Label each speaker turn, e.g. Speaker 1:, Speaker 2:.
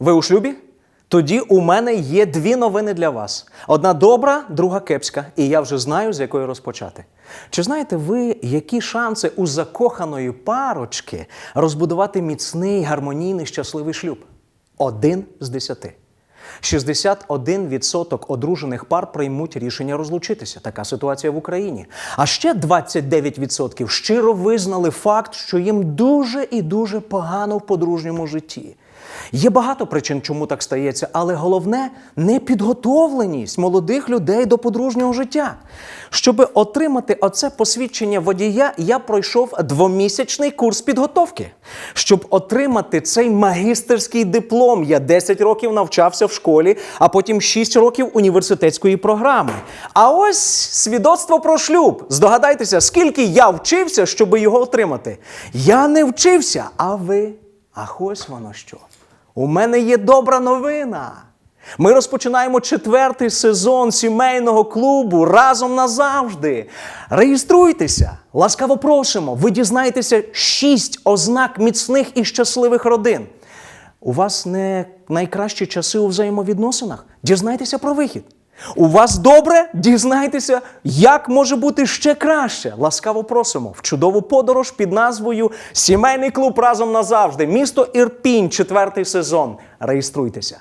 Speaker 1: Ви у шлюбі? Тоді у мене є дві новини для вас: одна добра, друга кепська, і я вже знаю, з якої розпочати. Чи знаєте ви, які шанси у закоханої парочки розбудувати міцний, гармонійний, щасливий шлюб? Один з десяти. 61% одружених пар приймуть рішення розлучитися. Така ситуація в Україні. А ще 29% щиро визнали факт, що їм дуже і дуже погано в подружньому житті. Є багато причин, чому так стається, але головне непідготовленість молодих людей до подружнього життя. Щоб отримати оце посвідчення водія, я пройшов двомісячний курс підготовки. Щоб отримати цей магістерський диплом, я 10 років навчався в школі, а потім 6 років університетської програми. А ось свідоцтво про шлюб. Здогадайтеся, скільки я вчився, щоб його отримати. Я не вчився, а ви. Ах, ось воно що. У мене є добра новина. Ми розпочинаємо четвертий сезон сімейного клубу разом назавжди. Реєструйтеся, ласкаво просимо. Ви дізнаєтеся шість ознак міцних і щасливих родин. У вас не найкращі часи у взаємовідносинах? Дізнайтеся про вихід. У вас добре? Дізнайтеся, як може бути ще краще. Ласкаво просимо в чудову подорож під назвою Сімейний клуб разом назавжди. Місто Ірпінь, четвертий сезон. Реєструйтеся.